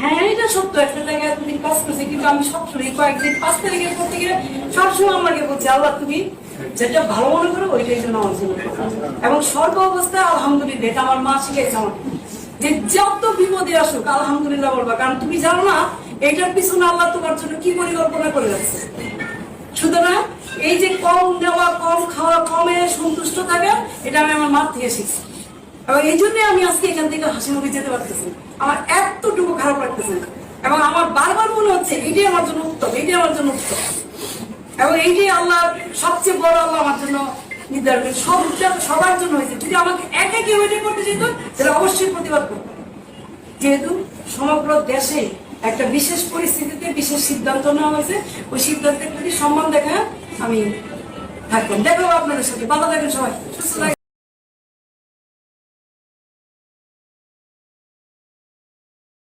হ্যাঁ এটা সত্য। একটা জায়গায় কাজ কিন্তু আমি সবসময় কয়েকদিন পাঁচ তারিখের পর থেকে সবসময় আমাকে আল্লাহ তুমি যেটা ভালো মনে করো, ওইটাই জন্য আমার জন্য এবং অবস্থায় আলহামদুলিল্লাহ, এটা আমার মা শিখেছে যে যত বিপদে আসুক, আলহামদুলিল্লাহ বলবা। কারণ তুমি জানো না, এটার পিছনে আল্লাহ তোমার জন্য কি পরিকল্পনা করে রাখছে। সুতরাং এই যে কম দেওয়া কম খাওয়া, কমে সন্তুষ্ট থাকা, এটা আমি আমার মার থেকে শিখছি। এবং এই জন্য আমি আজকে এখান থেকে হাসি মুখে যেতে পারতেছি। আমার এতটুকু খারাপ লাগতেছে। এবং আমার বারবার মনে হচ্ছে এটাই আমার জন্য উত্তম এটাই আমার জন্য উত্তম। এবং এইটাই আল্লাহ সবচেয়ে বড় আল্লাহ আমার জন্য নির্ধারণ সবার জন্য হয়েছে। যদি আমাকে একা কেউ এটা করতে যেত তাহলে অবশ্যই প্রতিবাদ যেহেতু সমগ্র দেশে একটা বিশেষ পরিস্থিতিতে বিশেষ সিদ্ধান্ত নেওয়া হয়েছে। ওই সিদ্ধান্তের প্রতি সম্মান দেখা আমি থাকলাম দেখাবো আপনাদের সাথে। ভালো থাকেন সবাই। সুস্থ